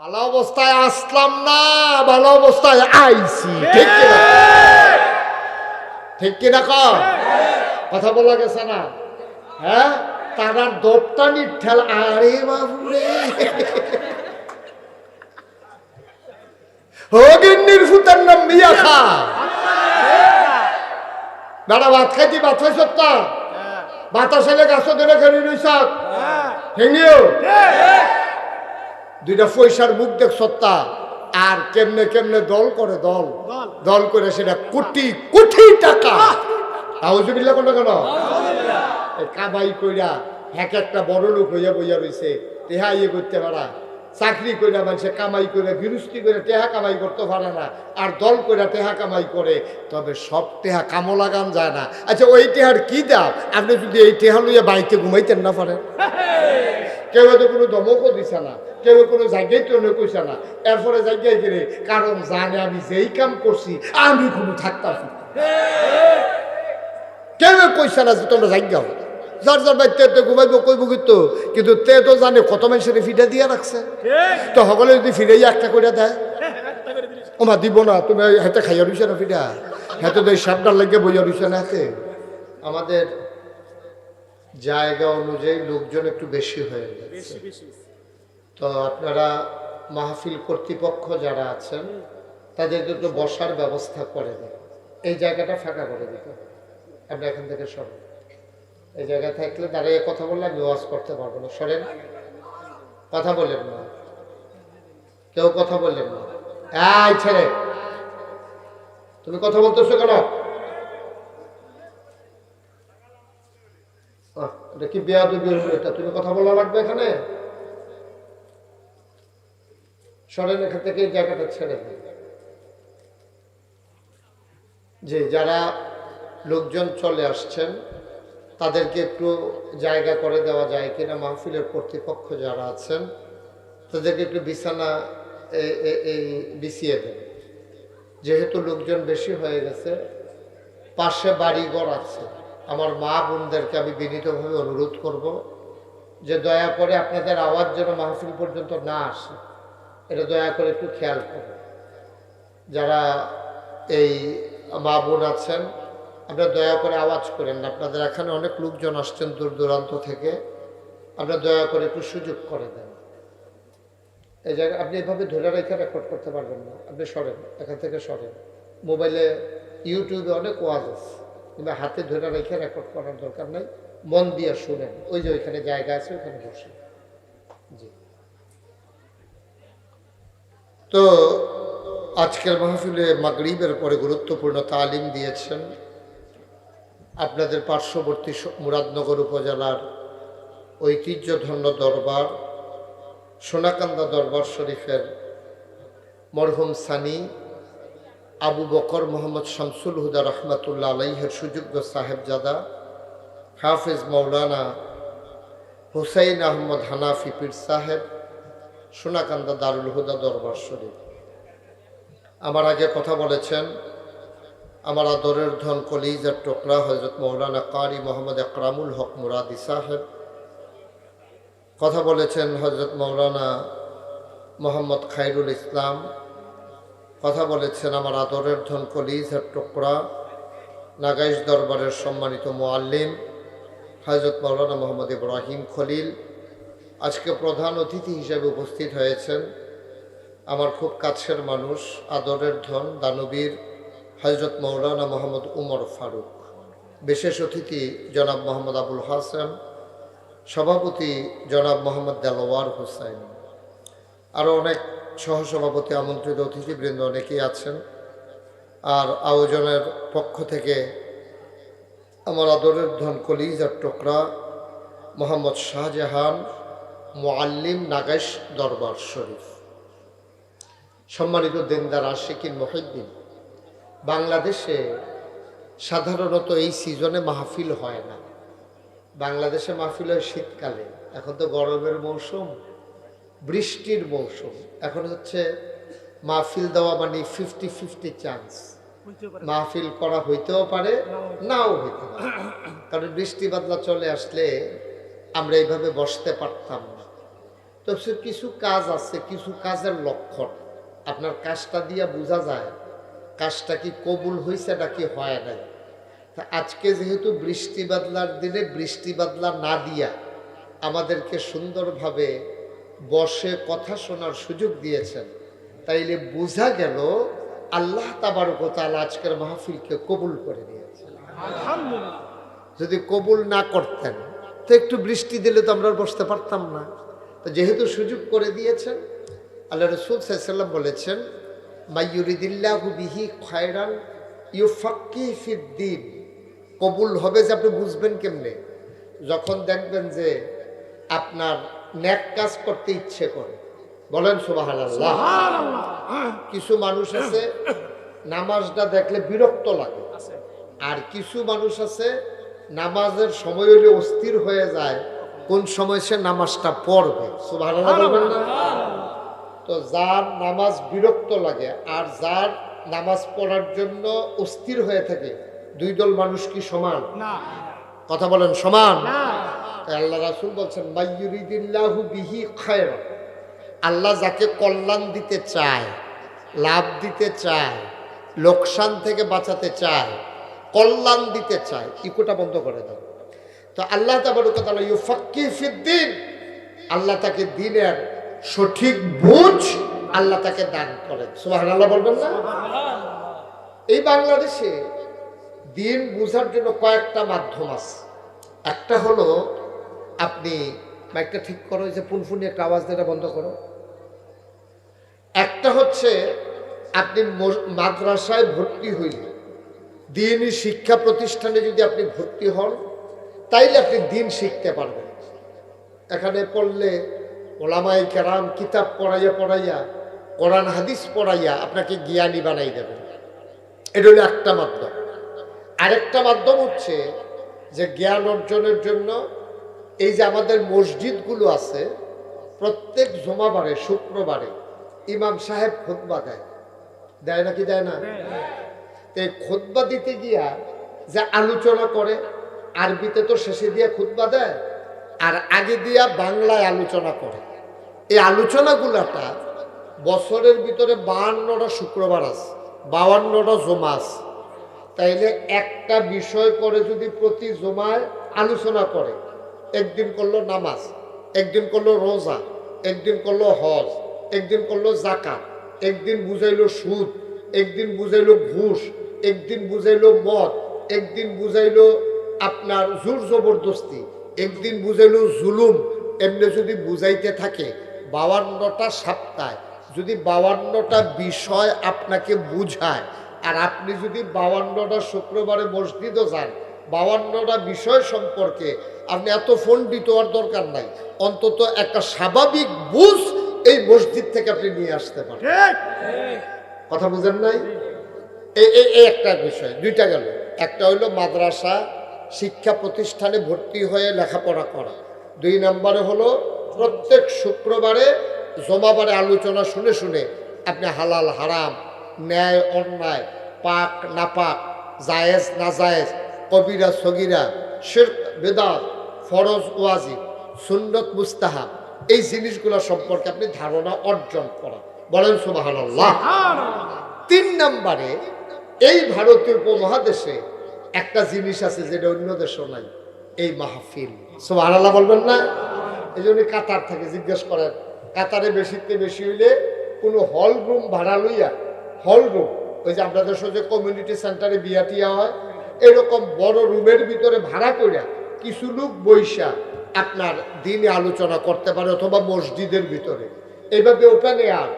ভালো অবস্থায় আসলাম না ভালো অবস্থায় আইছি। ঠিক। কিনা? ঠিক কিনা কর কথা বলা গেছে না? হ্যাঁ? তারার দোপটানির ঠেল আরে বাবুরে। হগিন্নির ফুতার নাম মিয়া খা। বেড়া ভাত খাইতি ভাত খাইছ তা? বাতাস এলে গাছ ধরে খেলি রইছ? হেঙ্গিও দুইটা পয়সার মুখ দেখ সত্তা। আর কেমনে কেমনে দল করে দল? দল। করে সেটা কোটি কোটি টাকা। আউজুবিল্লা কোন? কেন কাবাই কইরা এক একটা বড় লোক হইয়া বইয়া রইছে তেহা ইয়ে করতে পারা। চাকরি কইরা মানুষে কামাই করে গৃহস্থী করে টেহা কামাই করতে পারে না। আর দল কইরা টেহা কামাই করে তবে সব টেহা কামো লাগান যায় না। আচ্ছা ওই টেহার কি দাম? আপনি যদি এই টেহা লইয়া বাড়িতে ঘুমাইতেন না পারেন। কেউ তো কোনো দমকও দিছে না, কেউ কোনো জায়গায় তো কইছে না। এরপরে জায়গায় গেলে কারণ জানে আমি যেই কাম করছি, আমি কোনো থাকতাম কেউ কইছে না যে তোমরা জায়গা হো যার যার বাড়িতে তো ঘুমাইব কইব কিন্তু কিন্তু তে তো জানে কত মানুষের ফিটা দিয়ে রাখছে। তো সকলে যদি ফিরে একটা করে দেয়, ওমা, দিব না, তুমি হাতে খাইয়া রইছে না ফিটা হাতে তো এই সাপটার লাগে বইয়া রইছে না হাতে। আমাদের জায়গা অনুযায়ী লোকজন একটু বেশি হয়ে যাচ্ছে তো আপনারা মাহফিল কর্তৃপক্ষ যারা আছেন তাদেরকে একটু বসার ব্যবস্থা করে দেন। এই জায়গাটা ফাঁকা করে দিতে আমরা এখান থেকে সরেন এই জায়গায় থাকলে দাঁড়িয়ে কথা বললে আমি ওয়াজ করতে পারব না। সরেন। কথা বললেন না। কেউ কথা বললেন না। এই ছেলে তুমি কথা বলতেছো কেন? এটা কি বেয়াদবি হলো এটা? তুমি কথা বলা লাগবে এখানে? সরেন এখান থেকে এই জায়গাটা ছেড়ে যে যারা লোকজন চলে আসছেন, তাদেরকে একটু জায়গা করে দেওয়া যায় কিনা, মাহফিলের কর্তৃপক্ষ যারা আছেন, তাদেরকে একটু বিছানা এই বিছিয়ে দেন। যেহেতু লোকজন বেশি হয়ে গেছে, পাশে বাড়িঘর আছে। আমার মা বোনদেরকে আমি বিনীতভাবে অনুরোধ করব যে দয়া করে আপনাদের আওয়াজ যেন মাহফিল পর্যন্ত না আসে। এটা দয়া করে একটু খেয়াল করুন। যারা এই মা বোন আছেন, আপনারা দয়া করে আওয়াজ করেন। আপনাদের এখানে অনেক লোকজন আসছেন দূর দূরান্ত থেকে। আপনারা দয়া করে একটু সুযোগ করে দেন। এই জায়গায় আপনি এভাবে ধরে রেখে রেকর্ড করতে পারবেন না। আপনি সরেন, এখান থেকে সরেন। মোবাইলে, ইউটিউবে অনেক ওয়াজ আছে। কিন্তু হাতে ধরে রেখে রেকর্ড করার দরকার নাই। মন দিয়ে শুনেন। ওই যে ওইখানে জায়গা আছে ওখানে বসে জি। তো আজকের মাহফিলে মাগরিবের পরে গুরুত্বপূর্ণ তালিম দিয়েছেন আপনাদের পার্শ্ববর্তী মুরাদনগর উপজেলার ঐতিহ্যধন্য দরবার, সোনাকান্দা দরবার শরীফের মরহুম সানি আবু বকর মোহাম্মদ শামসুল হুদা রহমতুল্লাহ আলাইহের সুযোগ্য সাহেবজাদা, হাফেজ মৌলানা হুসাইন আহমদ হানাফি পীর সাহেব, সোনাকান্দা দারুল হুদা দরবার শরীফ। আমার আগে কথা বলেছেন, আমার আদরের ধন কলিজার টোকরা হজরত মৌলানা কারি মোহাম্মদ আকরামুল হক মুরাদি সাহেব। কথা বলেছেন হজরত মৌলানা মোহাম্মদ খাইরুল ইসলাম কথা বলেছেন আমার আদরের ধন কলিজার টোকরা, নাগাইশ দরবারের সম্মানিত মোয়াল্লিম হজরত মৌলানা মোহাম্মদ ইব্রাহিম খলিল। আজকে প্রধান অতিথি হিসেবে উপস্থিত হয়েছেন আমার খুব কাছের মানুষ, আদরের ধন দানবীর হজরত মৌলানা মোহাম্মদ উমর ফারুক। বিশেষ অতিথি জনাব মোহাম্মদ আবুল হাসান, সভাপতি জনাব মোহাম্মদ দেলোয়ার হুসাইন আরও অনেক সহসভাপতি আমন্ত্রিত অতিথিবৃন্দ অনেকেই আছেন। আর আয়োজনের পক্ষ থেকে আমার আদরের ধন কলিজার টোকরা মোহাম্মদ শাহজাহান মোয়াল্লিম নাগাইশ দরবার শরীফ। সম্মানিত দেনদার আশিকিন মহিদ্দিন, বাংলাদেশে সাধারণত এই সিজনে মাহফিল হয় না। বাংলাদেশে মাহফিল হয় শীতকালে, এখন তো গরমের মৌসুম। বৃষ্টির মৌসুম। এখন হচ্ছে মাহফিল দেওয়া মানে ফিফটি ফিফটি চান্স মাহফিল করা হইতেও পারে নাও হইতে পারে। কারণ বৃষ্টি বাদলা চলে আসলে আমরা এইভাবে বসতে পারতাম না। তো সে কিছু কাজ আছে কিছু কাজের লক্ষণ। আপনার কাজটা দিয়া বোঝা যায় কাজটা কি কবুল হয়েছে নাকি হয় নাই। তা আজকে যেহেতু বৃষ্টি বাদলার দিনে বৃষ্টি বাদলা না দিয়া আমাদেরকে সুন্দরভাবে বসে কথা শোনার সুযোগ দিয়েছেন। তাইলে বোঝা গেল আল্লাহ তাবারকতাল আজকের মাহফিলকে কবুল করে নিয়েছেন। যদি কবুল না করতেন তো একটু বৃষ্টি দিলে তো আমরা বসতে পারতাম না। তো যেহেতু সুযোগ করে দিয়েছেন আল্লাহ রসুল সাল্লাম বলেছেন মাইয়ুরিদিল্লাহু বিহি খয়রান ইউফাক্কি ফিদ্দিন কবুল হবে যে আপনি বুঝবেন কেমনে? যখন দেখবেন যে আপনার ন্যাক কাজ করতে ইচ্ছে করে। বলেন সুবাহান কিছু মানুষ আছে নামাজটা দেখলে বিরক্ত লাগে। আর কিছু মানুষ আছে নামাজের সময় হলে অস্থির হয়ে যায় কোন সময় সে নামাজটা পড়বে। তো যার নামাজ বিরক্ত লাগে আর যার নামাজ পড়ার জন্য অস্থির হয়ে থাকে দুই দল মানুষ কি সমান? কথা বলেন সমান? তাই আল্লাহ রাসুল বলছেন মাইয়ুরিদিল্লাহু বিহি খায়রা আল্লাহ যাকে কল্যাণ দিতে চায় লাভ দিতে চায় লোকসান থেকে বাঁচাতে চায় কল্যাণ দিতে চায় ইকোটা বন্ধ করে দাও। তো আল্লাহ তাবারকাতালা ইউফাক্কি ফিদ্দিন। আল্লাহ তাকে দিনের সঠিক বুঝ আল্লাহ তাকে দান করেন। সুবহানাল্লাহ বলবেন না? এই বাংলাদেশে দিন বুঝার জন্য কয়েকটা মাধ্যম আছে। একটা হলো আপনি মাইকটা ঠিক করো যে ফুনফুনি একটা আওয়াজ দিয়ে বন্ধ করো। একটা হচ্ছে, আপনি মাদ্রাসায় ভর্তি হইলে, দিনই শিক্ষা প্রতিষ্ঠানে যদি আপনি ভর্তি হন, তাইলে আপনি দিন শিখতে পারবেন। এখানে পড়লে ওলামাই কেরাম কিতাব পড়াইয়া পড়াইয়া, কোরআন, হাদিস পড়াইয়া আপনাকে জ্ঞানী বানাই দেবেন এটা হলো একটা মাধ্যম। আরেকটা মাধ্যম হচ্ছে যে জ্ঞান অর্জনের জন্য এই যে আমাদের মসজিদগুলো আছে প্রত্যেক জমাবারে শুক্রবারে ইমাম সাহেব খুতবা দেয়। দেয় নাকি দেয় না? এই খুতবা দিতে গিয়া যে আলোচনা করে আরবিতে তো শেষে দিয়ে খুতবা দেয় আর আগে দিয়া বাংলায় আলোচনা করে। এই আলোচনাগুলাটা বছরের ভিতরে বাহান্নটা শুক্রবার আছে বাউান্নটা জমা আছে। তাইলে একটা বিষয় করে যদি প্রতি জমায় আলোচনা করে একদিন করল নামাজ, একদিন করল রোজা, একদিন করল হজ, একদিন করল জাকাত একদিন বুঝাইলো সুদ, একদিন বুঝাইলো ঘুষ, একদিন বুঝাইলো মদ, একদিন বুঝাইলো আপনার জোর জবরদস্তি, একদিন বুঝাইলো জুলুম, এমনি যদি বুঝাইতে থাকে, বাউান্নটা সপ্তাহে, যদি বাউান্নটা বিষয় আপনাকে বুঝায়, আর আপনি যদি বাউান্নটা শুক্রবারে মসজিদও যান বাউান্নটা বিষয় সম্পর্কে আপনি এত ফোন দিতে হওয়ার দরকার নাই। অন্তত একটা স্বাভাবিক বুঝ এই মসজিদ থেকে আপনি নিয়ে আসতে পারেন। কথা বুঝেন নাই? এই একটা বিষয় দুইটা গেল। একটা হইল মাদ্রাসা শিক্ষা প্রতিষ্ঠানে ভর্তি হয়ে লেখাপড়া করা। দুই নম্বরে হলো প্রত্যেক শুক্রবারে জমাবারে আলোচনা শুনে শুনে আপনি হালাল হারাম ন্যায় অন্যায় পাক নাপাক জায়েজ না জায়েজ কবিরা সগিরা শির বেদাত ফরজ ওয়াজিব সুন্নত মুস্তাহাব এই জিনিসগুলো সম্পর্কে আপনি ধারণা অর্জন করা। বলেন সুবহানাল্লাহ। তিন নম্বরে এই ভারতীয় উপমহাদেশে একটা জিনিস আছে যেটা অন্য দেশও নাই এই মাহফিল। সুবহানাল্লাহ বলবেন না? এই জন্য কাতার থেকে জিজ্ঞেস করেন। কাতারে বেশিতে বেশি হইলে কোনো হল রুম ভাড়া লইয়া হল রুম ওই যে আপনাদের সঙ্গে কমিউনিটি সেন্টারে বিয়া টিয়া হয় এরকম বড় রুমের ভিতরে ভাড়া কইরা কিছু লোক বৈশা আপনার দিনে আলোচনা করতে পারে অথবা মসজিদের ভিতরে। এভাবে ওপেন এয়ার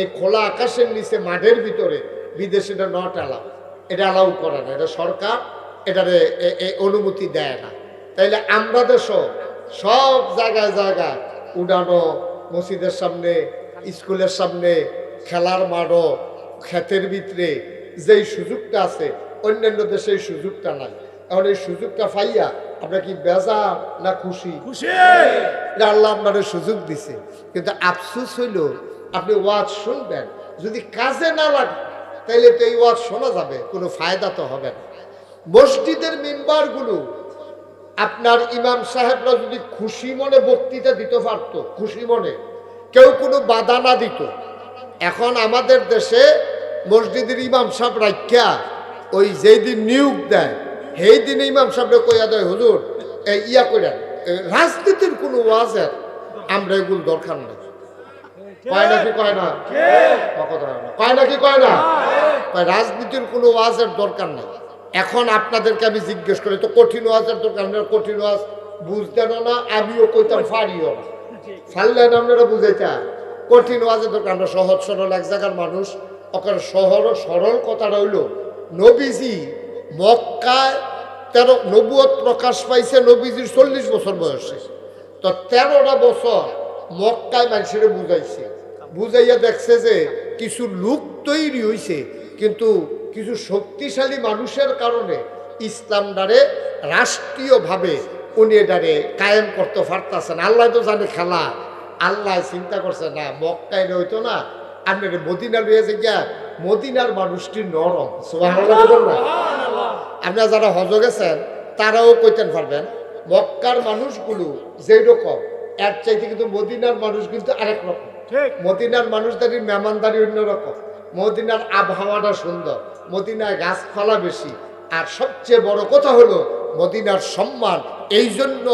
এই খোলা আকাশের নিচে মাঠের ভিতরে বিদেশে এটা নট অ্যালাউ এটা অ্যালাউ করে না, এটা সরকার এটারে অনুমতি দেয় না। তাইলে আমরা দেশও সব জায়গায় জায়গায় উড়ানো, মসজিদের সামনে, স্কুলের সামনে, খেলার মাঠও ক্ষেতের ভিতরে যেই সুযোগটা আছে অন্যান্য দেশে এই সুযোগটা নাই। এখন এই সুযোগটা পাইয়া আমরা কি বেজার না খুশি? খুশি! আল্লাহ আপনার সুযোগ দিছে। কিন্তু আফসুস হইল আপনি ওয়াজ শুনবেন। যদি কাজে না লাগে তাইলে তো এই ওয়াজ শোনা যাবে কোনো ফায়দা তো হবে না। মসজিদের মেম্বারগুলো আপনার ইমাম সাহেবরা যদি খুশি মনে বক্তৃতা দিতে পারতো খুশি মনে কেউ কোনো বাধা না দিত। এখন আমাদের দেশে মসজিদের ইমাম সাহেব রাখ্যা ওই যেই দিন নিয়োগ দেয় সেই দিন ইমাম সাহেবরে কইয়া দেয় হুজুর এই ইয়া কইরা রাজনীতির কোনো ওয়াজের আমরা এগুলো দরকার নেই। কয় নাকি কয় না। কয় নাকি কয় না? রাজনীতির কোনো ওয়াজের দরকার নেই। এখন আপনাদেরকে আমি জিজ্ঞেস করি তো কঠিন ওয়াজের দরকার নেই? কঠিন ওয়াজ বুঝতেন না আমিও কইতাম ফারিও না। ফাললেন আপনারা বুঝাইতেন কঠিন ওয়াজের দরকার আমরা সহজ সরল এক জায়গার মানুষ ওখানে শহর সরল কথাটা হইল নবীজি মক্কায় তেরো, নবুয়ত প্রকাশ পাইছে নবীজির চল্লিশ বছর বয়সে। তো তেরোটা বছর মক্কায় মানুষের বুঝাইছে। বুঝাইয়া দেখছে যে কিছু লোক তৈরি হইছে, কিন্তু কিছু শক্তিশালী মানুষের কারণে ইসলামটারে রাষ্ট্রীয়ভাবে উনি এটারে কায়েম করতে পারতেছেন। আল্লাহ তো জানে খেলা। আল্লাহ চিন্তা করছে, না, মক্কায় হইতো না, আপনার মদিনা লইয়াছে গিয়া মদিনার মানুষটি নরম। আপনারা যারা হজ গেছেন তারাও কইতেন পারবেন মক্কার মানুষগুলো যেই রকম এর চাইতে কিন্তু মদিনার মানুষ কিন্তু আরেক রকম। মদিনার মানুষদারি মেহমানদারি অন্যরকম মদিনার আবহাওয়াটা সুন্দর মদিনায় গাছপালা বেশি আর সবচেয়ে বড় কথা হলো মদিনার সম্মান। এই জন্য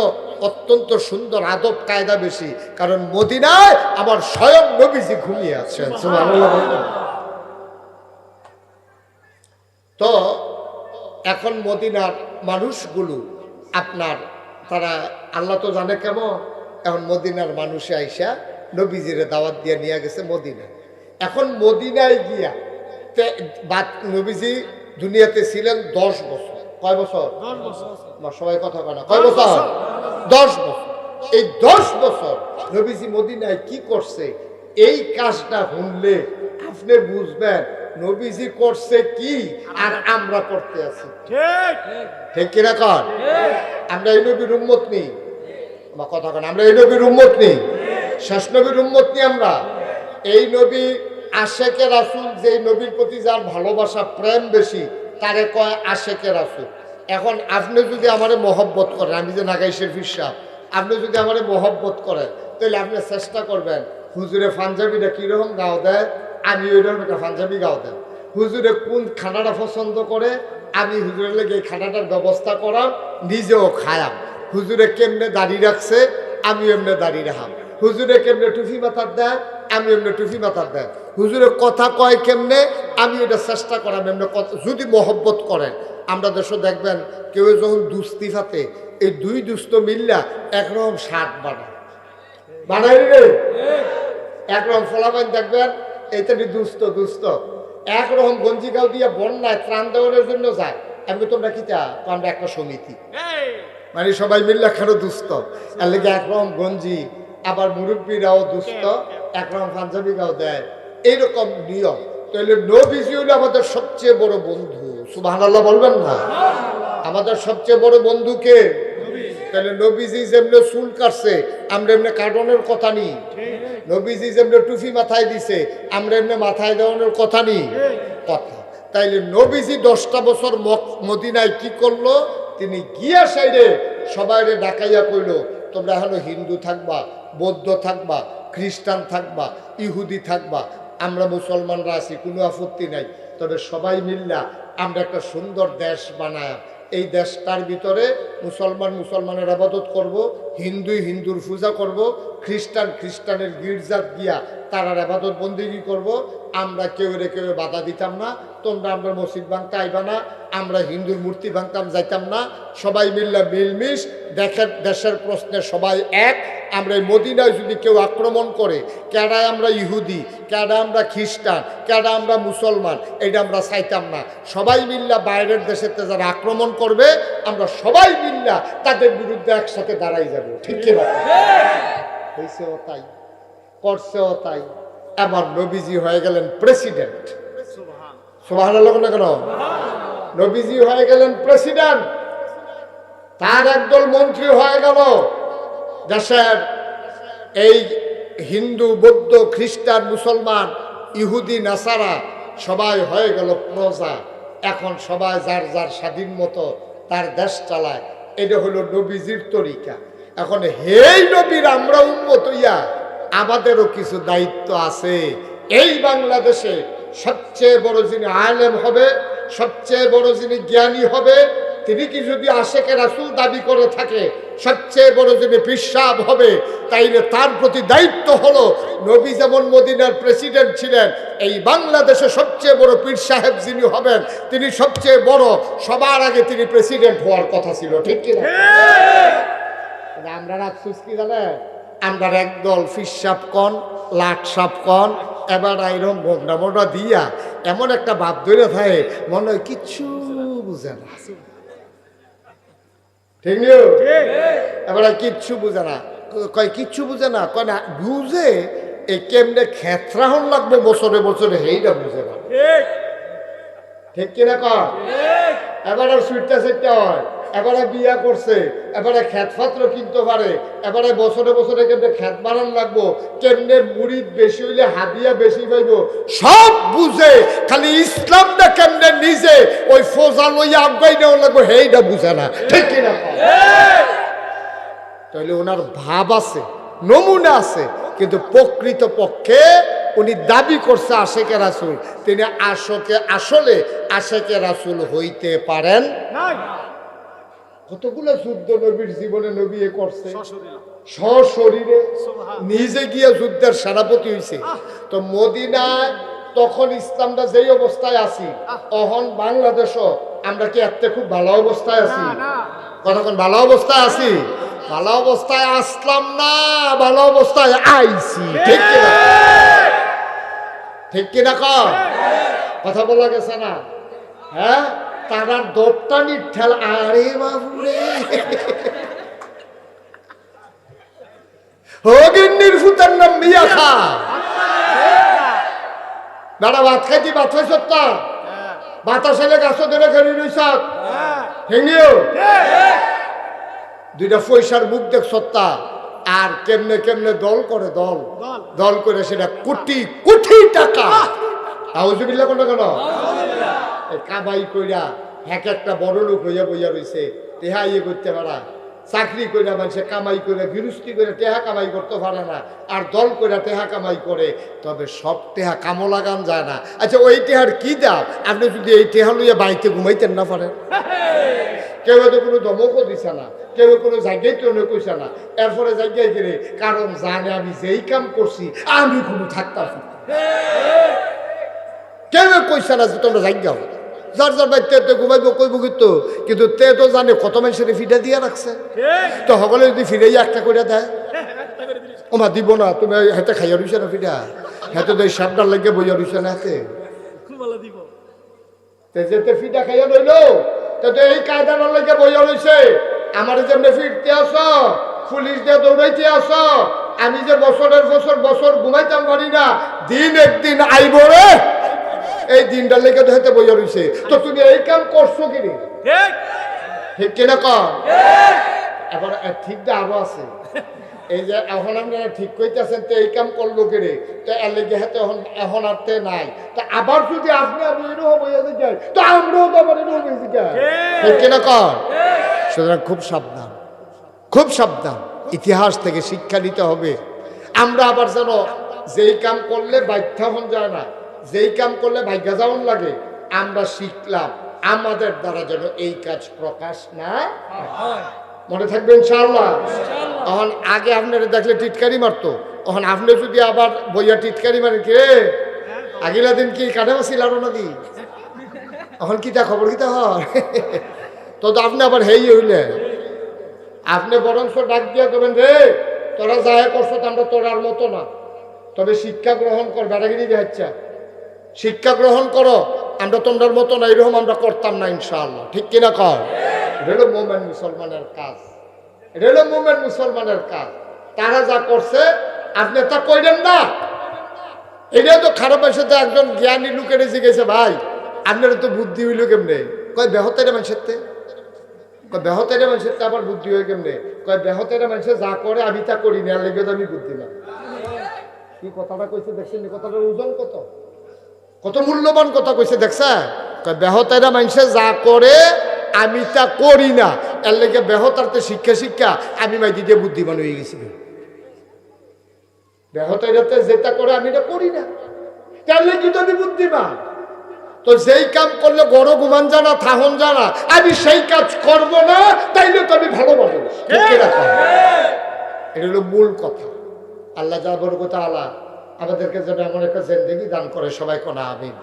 অত্যন্ত সুন্দর আদব কায়দা বেশি কারণ মদিনায় আমার স্বয়ং নবীজি ঘুমিয়ে আছেন। তো এখন মদিনার মানুষগুলো আপনার তারা আল্লাহ তো জানে কেমন এখন মদিনার মানুষে আইসা নবীজিরে দাওয়াত দিয়ে নিয়ে গেছে মদিনা এখন মদিনায় গিয়া নবীজি দুনিয়াতে ছিলেন দশ বছর। কয় বছর? বছর। সবাই কথা কয় না। কয় বছর। দশ বছর। এই দশ বছর নবীজি মদিনায় কি করছে? এই কাজটা শুনলে আপনি বুঝবেন নবীজি করছে কি আর আমরা করতে আছি? ঠিক। ঠিক কিনা কর আমরা এই নবীর উম্মত নেই আমার কথা কন আমরা এই নবীর উম্মত নেই শেষ নবীর উম্মত নেই আমরা? এই নবী আশেকে রাসুল যে নবীর প্রতি যার ভালোবাসা প্রেম বেশি তারে কয় আশেকে রাসুল। এখন আপনি যদি আমারে মহব্বত করেন আমি যে নাগাই সাহ আপনি যদি আমারে মহব্বত করেন তাহলে আপনি চেষ্টা করবেন হুজুরে পাঞ্জাবিটা কীরকম গাও দেয়? আমি ওইরকম একটা পাঞ্জাবি গাও হুজুরে কোন খানাটা পছন্দ করে আমি হুজুরের লেগে এই খানাটার ব্যবস্থা করাম নিজেও খায়াম। হুজুরে কেমনে দাড়ি রাখছে আমি এমনি দাড়ি রাখাম। হুজুরে কেমনে টুফি মাথার দেয় আমি এমনি টুফি মাথার দেয়। হুজুরে কথা কয় কেমনে আমি এটা চেষ্টা করাম এমনি কথা যদি মহব্বত করেন। আমরা দেশও দেখবেন কেউ যখন দুস্তি ফাতে এই দুই দুস্থ মিল্লা একরকম শার্ট বানায়। বানাই রে? একরকম ফলাফল দেখবেন এইটা দুস্থ দুস্থ। একরকম গঞ্জি গাও দিয়ে বন্যায় ত্রাণ দেওয়ার জন্য যায়। আমি তোমরা কি চা আমরা একটা সমিতি। মানে সবাই মিললে খারো দুস্থ। এর লেগে একরকম গঞ্জি আবার মুরব্বীরাও দুস্থ একরকম পাঞ্জাবি গাও দেয়। এইরকম নিয়ম। তাহলে নবীজি হলো আমাদের সবচেয়ে বড় বন্ধু। সুবাহ বলবেন না? আমাদের সবচেয়ে বড় বন্ধু কে? তাহলে নবীজি যেমনি চুল কাটছে, আমরা এমনি কাটনের কথা নি নবীজি যেমনি টুফি মাথায় দিছে, আমরা এমনি মাথায় দেওয়ানোর কথা নি কথা। তাইলে নবীজি দশটা বছর মদিনায় কি করল? তিনি গিয়া সাইডে সবাই ডাকাইয়া কইল, তোমরা এখনও হিন্দু থাকবা, বৌদ্ধ থাকবা, খ্রিস্টান থাকবা, ইহুদি থাকবা, আমরা মুসলমানরা আছি, কোনো আপত্তি নাই। তবে সবাই মিল্লা আমরা একটা সুন্দর দেশ বানায় এই দেশটার ভিতরে মুসলমান মুসলমানের আবাদত করব, হিন্দু হিন্দুর পূজা করব, খ্রিস্টান খ্রিস্টানের গির্জাত গিয়া তারার আবাদত বন্দিগি করব? আমরা কেউ রে কেউ বাধা দিতাম না, তোমরা আমরা মসজিদ ভাঙতে আইবা না আমরা হিন্দুর মূর্তি ভাঙতাম যাইতাম না। সবাই মিল্লা মিলমিশ। দেখের দেশের প্রশ্নে সবাই এক। আমরা এই মদিনায় যদি কেউ আক্রমণ করে কেডায় আমরা ইহুদি কেডা আমরা খ্রিস্টান কেডা আমরা মুসলমান এটা আমরা চাইতাম না। সবাই মিল্লা বাইরের দেশেতে যারা আক্রমণ করবে আমরা সবাই মিল্লা তাদের বিরুদ্ধে একসাথে দাঁড়াই যাব। ঠিক কি না? হয়েছেও তাই করছেও তাই। আমার নবীজি হয়ে গেলেন প্রেসিডেন্ট। সোভান না কেন? নবীজি হয়ে গেলেন প্রেসিডেন্ট। তার একদল মন্ত্রী হয়ে গেল। দেশের এই হিন্দু, বৌদ্ধ, খ্রিস্টান, মুসলমান, ইহুদি, নাসারা সবাই হয়ে গেল প্রজা। এখন সবাই যার যার স্বাধীন মতো তার দেশ চালায়। এটা হলো নবীজির তরিকা। এখন হেই নবীর, আমরা উন্মত ইয়া আমাদেরও কিছু দায়িত্ব আছে। এই বাংলাদেশে সবচেয়ে বড় যিনি আলেম হবে সবচেয়ে বড় যিনি জ্ঞানী হবে, তিনি কি যদি আশেকে রাসুল দাবি করে থাকে, সবচেয়ে বড় যিনি পিসাব হবে, তাইলে তার প্রতি দায়িত্ব হলো নবী যেমন মদিনার প্রেসিডেন্ট ছিলেন, এই বাংলাদেশে সবচেয়ে বড় পীর সাহেব যিনি হবেন, তিনি সবচেয়ে বড়, সবার আগে তিনি প্রেসিডেন্ট হওয়ার কথা ছিল, ঠিক কিনা? আমরা রাখছিস কি জানে আমরা একদল ফিসাপ কন, লাট সাপ কন এবার এরকম বগনা বগনা দিয়া এমন একটা বাপ ধরে থাকে মনে হয় কিচ্ছু বুঝে না। ঠিক এবার কিচ্ছু বুঝে না। কয় কিচ্ছু বুঝে না? কয় না বুঝে এই কেমনে খেতরাহন লাগবে বছরে বছরে সেইটা বুঝে না। ঠিক। কিনা কর এবারে সুইটটা সেটটা হয়। এবারে বিয়া করছে, এবারে খ্যাত পাত্র কিনতে পারে, এবারে বছরে বছরে কেমনে খ্যাত বানান লাগবো, কেমনে মুড়ি বেশি হইলে হাদিয়া বেশি পাইব, সব বুঝে, খালি ইসলামটা কেমনে নিজে ওই ফোজা লইয়া আগাই নেওয়া লাগবো, সেইটা বুঝে না, ঠিক কিনা? তাহলে ওনার ভাব আছে, নমুনা আছে, কিন্তু প্রকৃত পক্ষে উনি দাবি করছে আশেকে রাসুল, তিনি আশকে, আসলে আশেকে রাসুল হইতে পারেন কতগুলো যুদ্ধ নবীর জীবনে নবী এ করছে? সশরীরে। নিজে গিয়ে যুদ্ধের সেনাপতি হয়েছে তো মদিনায় তখন ইসলামটা যেই অবস্থায় আছি অহন বাংলাদেশও আমরা কি এতে খুব ভালো অবস্থায় আছি? কতক্ষণ ভালো অবস্থায় আছি? ভালো অবস্থায় আসলাম না ভালো অবস্থায় আইছি। ঠিক কিনা? ঠিক। কিনা কথা বলা গেছে না? হ্যাঁ? তারা দোপটানির ঠেল আরে বাবুরে। হগিন্নির ফুতার নাম মিয়া খা। ভাত খাইতি ভাত খাই সত্তা বাতাস এলে গাছ ধরে খেলি রইস হেঙ্গিও দুইটা পয়সার মুখ দেখ সত্তা। আর কেমনে কেমনে দল করে দল। দল। করে সেটা কোটি কোটি টাকা। আউজুবিল্লা কোন কেন কামাই কইরা এক একটা বড় লোক হইয়া বইয়া রইছে তেহা ইয়ে করতে পারা। চাকরি কইরা মানুষে কামাই করে, গৃহস্থী করে টেহা কামাই করতে পারে না, আর দল কইরা টেহা কামাই করে, তবে সব টেহা কামো লাগান যায় না। আচ্ছা ওই টেহার কি দাও আপনি যদি এই টেহা লইয়া বাড়িতে ঘুমাইতেন না পারেন। কেউ তো কোনো দমকও দিছে না, কেউ কোনো জায়গায় কেউ কইছে না। এরপরে জায়গায় গেলে কারণ জানে আমি যেই কাম করছি, আমি কোনো থাকতাম কইছে না যে তোমরা জায়গা যার যার বাড়িতে তে ঘুমাইব কইব কিন্তু কিন্তু তে তো জানে কত মানুষের ফিডা দিয়া রাখছে। তো সকলে যদি ফিরে একটা করে দেয়। ওমা দিব না তুমি হাতে খাইয়া রইছে না ফিডা। হাতে তো সাপটার লাগে বইয়া রইছে না হাতে। তে যেতে ফিডা খাইয়া রইল তে তো এই কায়দার লাগে বইয়া রইছে। আমার যেমনি ফিরতে আস পুলিশ দিয়ে দৌড়াইতে আস আমি যে বছরের বছর বছর ঘুমাইতাম পারি না দিন একদিন আইব রে। এই দিনটার লেগে তো হেতে বইয়া রইছে। তো তুমি এই কাম করছ কি ঠিক। কিনা কর এবার এ- ঠিকটা আরও আছে। এই যে এখন আপনারা ঠিক কইতেছেন তো এই কাম করল তো এর লেগে হাতে এখন এখন আর তে নাই। তো আবার যদি আপনি এরকম হয়ে তো আমরাও তো আবার এরকম হয়ে যাই। ঠিক। কিনা কর সুতরাং খুব সাবধান। খুব সাবধান। ইতিহাস থেকে শিক্ষা নিতে হবে। আমরা আবার যেন যেই কাম করলে বাধ্য হন যায় না। যেই কাম করলে ভাগ্য যাওয়ান লাগে আমরা শিখলাম আমাদের দ্বারা যেন এই কাজ প্রকাশ না মনে থাকবে ইনশাআল্লাহ? তখন আগে আপনারা দেখলে টিটকারি মারতো তখন আপনি যদি আবার বইয়া টিটকারি মারেন কে আগিলা দিন কি কানে বাসিল আরও নাকি? এখন কি তা খবর কি তা তো তো আপনি আবার হেই হইলেন আপনি বরঞ্চ ডাক দিয়া দেবেন রে তোরা যায় করছ তো আমরা তোরার মতো না। তবে শিক্ষা গ্রহণ কর বেড়াগিরি দেখাচ্ছা শিক্ষা গ্রহণ করো। আমরা তোমাদের মতো না এরকম আমরা করতাম না ইনশাআল্লাহ। ঠিক কিনা কর হলো মোমেন মুসলমানের কাজ। হলো মোমেন মুসলমানের কাজ। তারা যা করছে, আপনি তা কইলেন না। এটা তো খারাপ তো একজন জ্ঞানী লোকের গেছে, ভাই, আপনার তো বুদ্ধি হইল কেমনে? কয় বেহতের মানুষের তে? কয় বেহতের মানুষের আবার বুদ্ধি হয়ে কেমনে? কয় বেহতের মানুষের যা করে আমি তা করি না লেগে আমি বুদ্ধি না কি কথাটা কইছে, দেখছেন এই কথাটার ওজন কত? কত মূল্যবান কথা কইছে দেখছা? কয় বেহতারা মানুষে যা করে আমি তা করি না। এর লেগে বেহতারতে শিক্ষা শিক্ষা আমি মাই দিতে বুদ্ধিমান হয়ে গেছি। বেহতাইরাতে যেটা করে আমি এটা করি না। তাহলে কি তো আমি বুদ্ধিমান। তো যেই কাম করলে বড় গুমান জানা থাহন জানা আমি সেই কাজ করব না তাইলে তো আমি ভালো মানুষ? এটা হলো মূল কথা। আল্লাহ যা বড় কথা আল্লাহ আমাদেরকে যেন এমন একটা জেন্দেগি দান করে সবাই কোনা আমিন।